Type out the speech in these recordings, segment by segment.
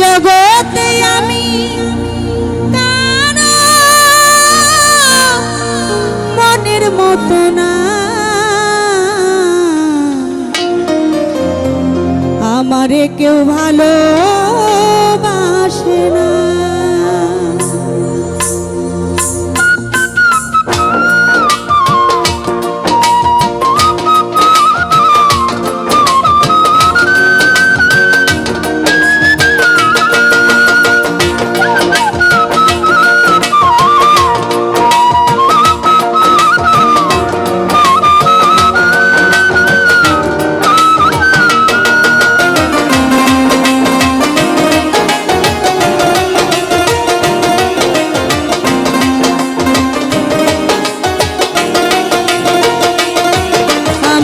জগতে আমি মনের মতো না। আমারে কেউ ভালোবাসে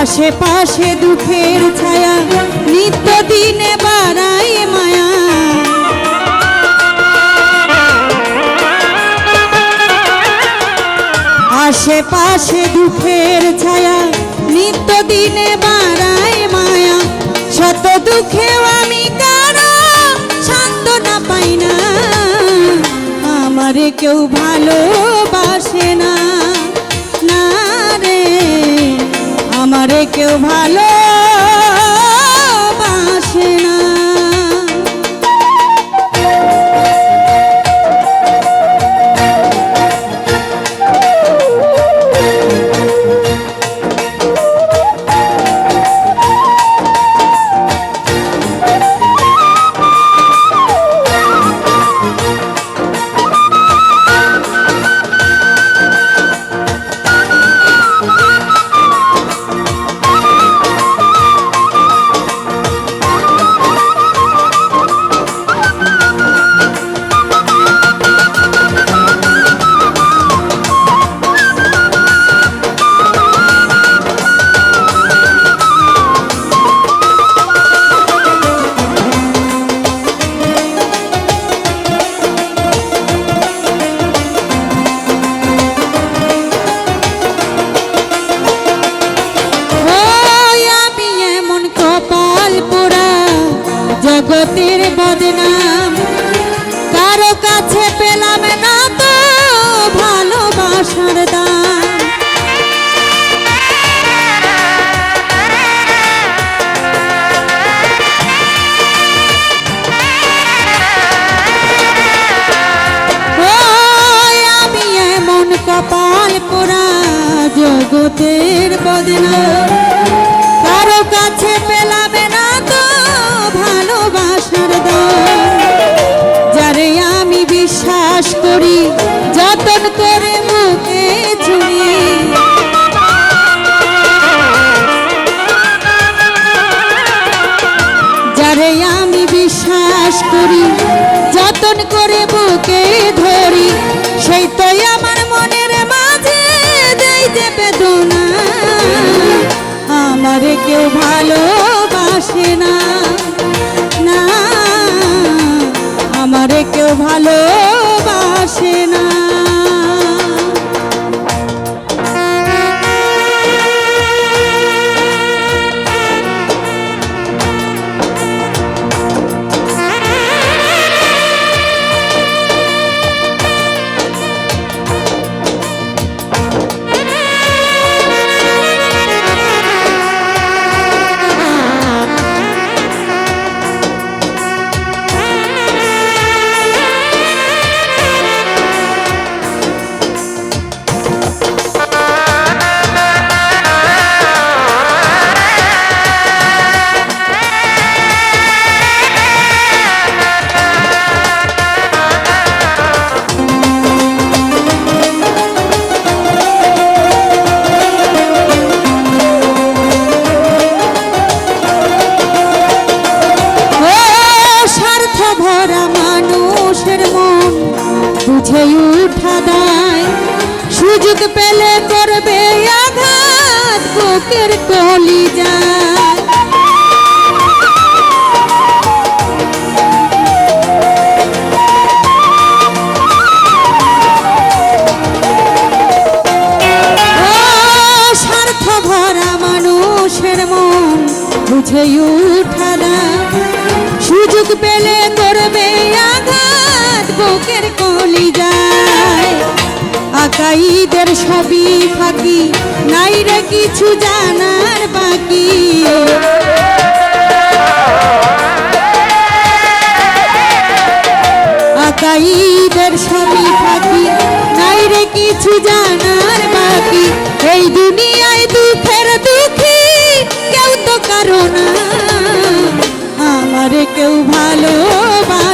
আশেপাশে দুঃখের ছায়া নিত্য দিনে বাড়ায় মায়া। আশেপাশে দুঃখের ছায়া নিত্য দিনে বাড়ায় মায়া। শত দুঃখেও আমি কারও সান্ত্বনা পাই না। আমারে কেউ ভালোবাসে না। না রে। আমারে কেউ ভালোবাসে জগতের বদনাম। কারও কাছে পেলাম না তো ভালোবাসার দাম। আমি এমন কপাল পোড়া জগতের বদনাম। কারও কাছে পেলাম না যারে আমি বিশ্বাস করি, যতন করে মুখে চুরি। যারে আমি বিশ্বাস করি, যতন করে বুক ধরি, সেই তো আমার মনের মাঝে দেই যে বেদনা। আমারে কেউ ভালোবাসে না। আমারে কেউ ভালোবাসে না। সুযোগ পেলে করবে আঘাত, বুকের কলি স্বার্থ ভরা মানুষের মন বুঝে উঠা দেয় সুযোগ পেলে করবে আঘাত, বুকের কলি যায়। আকাইদের সবই ফাঁকি, নাই রে কিছু জানার বাকি। আকাইদের সবই ফাঁকি, নাই রে কিছু জানার বাকি। এই দুনিয়ায় দুঃখের দুঃখী কেউ তো কারও না। আমারে কেউ ভালোবাসে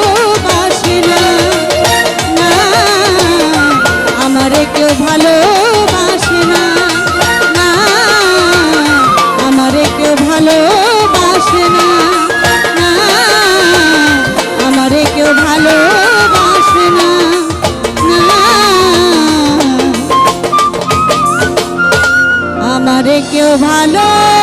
কেউ ভালো